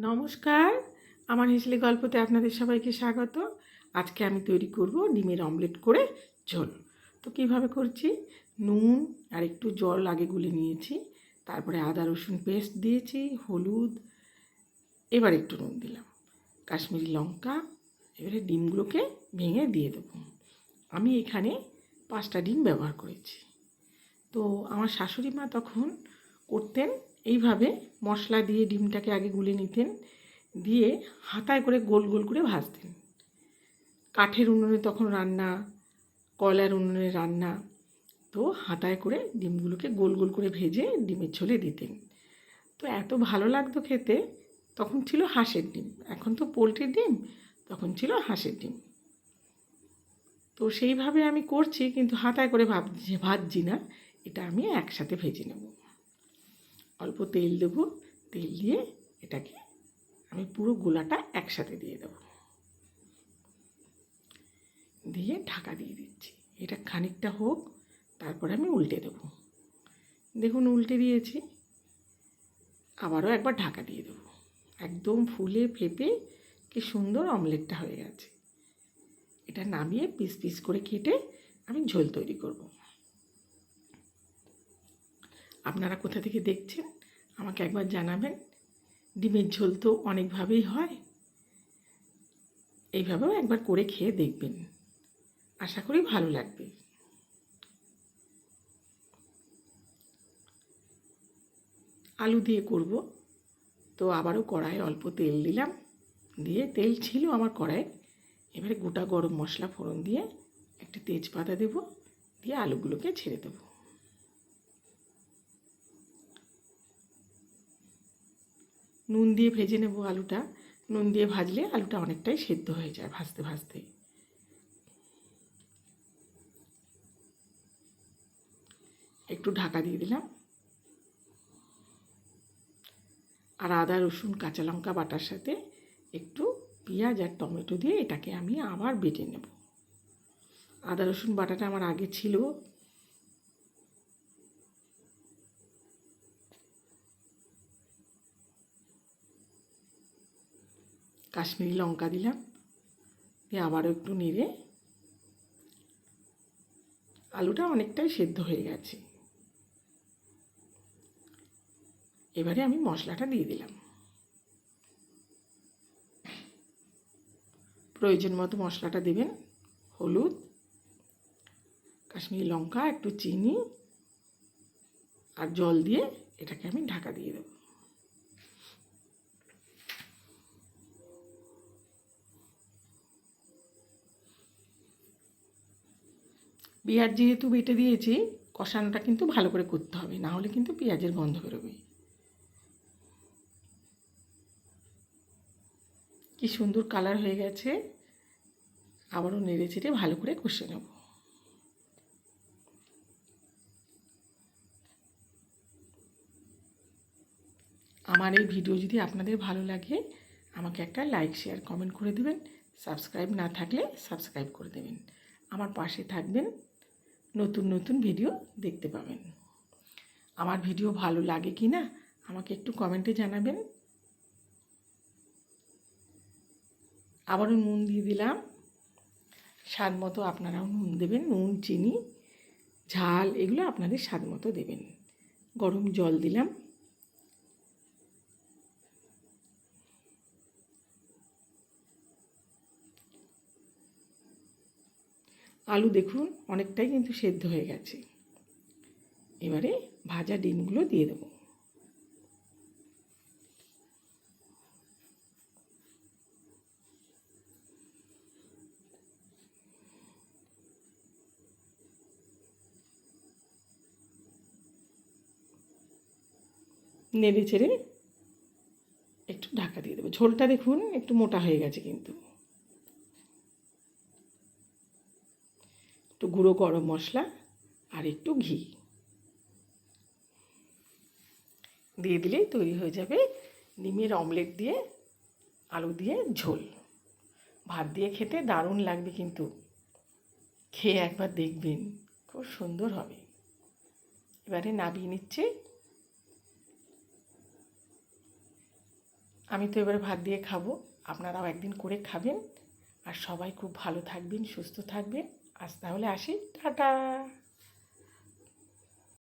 নমস্কার। আমার হেসলি গল্পতে আপনাদের সবাইকে স্বাগত। আজকে আমি তৈরি করব ডিমের অমলেট করে ঝোল। তো কীভাবে করছি? নুন আর একটু জল আগে গুলে নিয়েছি। তারপরে আদা, রসুন পেস্ট দিয়েছি, হলুদ। এবার একটু নুন দিলাম। কাশ্মীরি লঙ্কা, এবারে ডিমগুলোকে ভেঙে দিয়ে দেবো। আমি এখানে পাঁচটা ডিম ব্যবহার করেছি। তো আমার শাশুড়ি মা তখন করতেন এইভাবে মশলা দিয়ে ডিমটাকে আগে গুলে নিতেন, দিয়ে হাতায় করে গোল গোল করে ভাজতেন। কাঠের উনুনে তখন রান্না, কয়লার উনুনে রান্না, তো হাতায় করে ডিমগুলোকে গোল গোল করে ভেজে ডিমের ঝোলে দিতেন। তো এত ভালো লাগতো খেতে, তখন ছিল হাঁসের ডিম। এখন তো পোলট্রির ডিম, তখন ছিল হাঁসের ডিম। তো সেইভাবে আমি করছি, কিন্তু হাতায় করে ভাবছি ভাজছি না, এটা আমি একসাথে ভেজে নেব। অল্প তেল দেবো, তেল দিয়ে এটাকে আমি পুরো গোলাটা একসাথে দিয়ে দেবো। দিয়ে ঢাকা দিয়ে দিচ্ছি। এটা খানিকটা হোক, তারপরে আমি উল্টে দেবো। দেখুন, উল্টে দিয়েছি। আবারও একবার ঢাকা দিয়ে দেবো। একদম ফুলে ফেপে কি সুন্দর অমলেটটা হয়ে গেছে। এটা নামিয়ে পিস পিস করে কেটে আমি ঝোল তৈরি করব। আপনারা কোথা থেকে দেখছেন? আমাকে একবার জানাবেন। ডিমের ঝোল তো অনেকভাবেই হয়। এইভাবেও একবার করে খেয়ে দেখবেন। আশা করি ভালো লাগবে। আলু দিয়ে করব। তো আবারও কড়াই অল্প তেল দিলাম। দিয়ে তেল ছিল আমার কড়াই এবারে গোটা গরম মশলা ফোড়ন দিয়ে একটা তেজপাতা দেব। দিয়ে আলুগুলোকে ছেড়ে দেবো। নুন দিয়ে ভেজে নেব আলুটা। নুন দিয়ে ভাজলে আলুটা অনেকটাই সেদ্ধ হয়ে যায় ভাজতে ভাজতে। একটু ঢাকা দিয়ে দিলাম। আর আদা, রসুন, কাঁচা লঙ্কা বাটার সাথে একটু পেঁয়াজ আর টমেটো দিয়ে এটাকে আমি আবার বেটে নেব। আদা, রসুন বাটাটা আমার আগে ছিল। কাশ্মীরি লঙ্কা দিলাম। দিয়ে আবারও একটু নেড়ে আলুটা অনেকটাই সেদ্ধ হয়ে গেছে। এবারে আমি মশলাটা দিয়ে দিলাম। প্রয়োজন মতো মশলাটা দেবেন, হলুদ, কাশ্মীরি লঙ্কা, একটু চিনি আর জল দিয়ে এটাকে আমি ঢাকা দিয়ে দেবো। পেঁয়াজ যেহেতু বেটে দিয়েছি, কষানোটা কিন্তু ভালো করে করতে হবে, না হলে কিন্তু পেঁয়াজের গন্ধ বেরোবে। কি সুন্দর কালার হয়ে গেছে, আবারও নেড়ে চেড়ে ভালো করে কষে নেব। আমার এই ভিডিও যদি আপনাদের ভালো লাগে, আমাকে একটা লাইক, শেয়ার, কমেন্ট করে দেবেন, সাবস্ক্রাইব না থাকলে সাবস্ক্রাইব করে দেবেন। আমার পাশে থাকবেন নতুন নতুন ভিডিও দেখতে পাবেন। আমার ভিডিও ভালো লাগে কি না, আমাকে একটু কমেন্টে জানাবেন। আবারও নুন দিয়ে দিলাম। স্বাদ মতো আপনারাও নুন দেবেন, নুন, চিনি, ঝাল, এগুলো আপনাদের স্বাদ মতো দেবেন। গরম জল দিলাম। আলু দেখুন, অনেকটাই কিন্তু সেদ্ধ হয়ে গেছে। এবারে ভাজা ডিমগুলো দিয়ে দেবো। নেড়ে চেড়ে একটু ঢাকা দিয়ে দেবো। ঝোলটা দেখুন, একটু মোটা হয়ে গেছে কিন্তু। একটু গুঁড়ো গরম মশলা আর একটু ঘি। দিয়ে দিলেই তৈরি হয়ে যাবে ডিমের অমলেট দিয়ে, আলু দিয়ে ঝোল। ভাত দিয়ে খেতে দারুণ লাগবে কিন্তু। খেয়ে একবার দেখবেন, খুব সুন্দর হবে। এবারে নাবিয়ে নিচ্ছে। আমি তো এবারে ভাত দিয়ে খাব, আপনারাও একদিন করে খাবেন। আর সবাই খুব ভালো থাকবেন, সুস্থ থাকবেন। আজ তাহলে আসি টাটা।